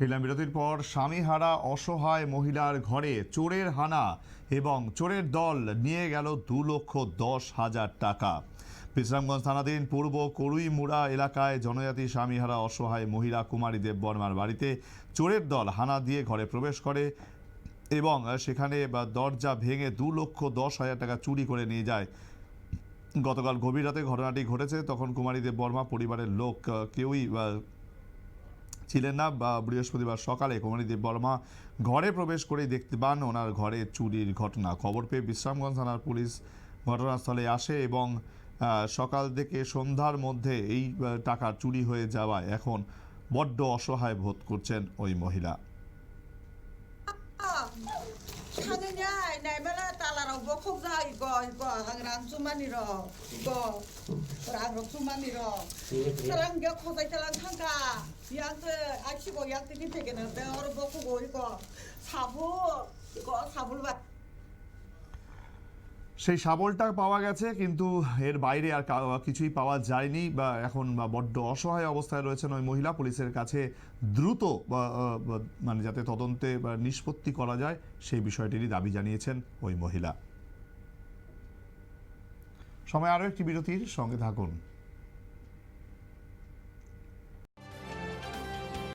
ফিরলাম বিরতির পর স্বামীহারা অসহায় মহিলার ঘরে চোরের হানা এবং চোরের দল নিয়ে গেল দু লক্ষ দশ হাজার টাকা। বিশ্রামগঞ্জ থানাধীন পূর্ব করুইমুড়া এলাকায় জনজাতি স্বামীহারা অসহায় মহিলা কুমারী দেববর্মার বাড়িতে চোরের দল হানা দিয়ে ঘরে প্রবেশ করে এবং সেখানে দরজা ভেঙে দু লক্ষ দশ হাজার টাকা চুরি করে নিয়ে যায়। গতকাল গভীর রাতে ঘটনাটি ঘটেছে। তখন কুমারী দেব বর্মা পরিবারের লোক, কেউই ছিলেন না বা বৃহস্পতিবার সকালে কুমারী দেব বর্মা ঘরে প্রবেশ করেই দেখতে পান ওনার ঘরে চুরির ঘটনা। খবর পেয়ে বিশ্রামগঞ্জ থানার পুলিশ ঘটনাস্থলে আসে এবং সকাল থেকে সন্ধ্যার মধ্যে এই টাকা চুরি হয়ে যাওয়ায় এখন বড্ড অসহায় বোধ করছেন ওই মহিলা। সেই শাবলটা পাওয়া গেছে, কিন্তু এর বাইরে আর কিছুই পাওয়া যায়নি, বা এখন বড্ড অসহায় অবস্থায় রয়েছেন ওই মহিলা। পুলিশের কাছে দ্রুত মানে যাতে তদন্তে নিষ্পত্তি করা যায়, সেই বিষয়টিরই দাবি জানিয়েছেন ওই মহিলা। সময় আরও একটি বিরতির সঙ্গে থাকুন।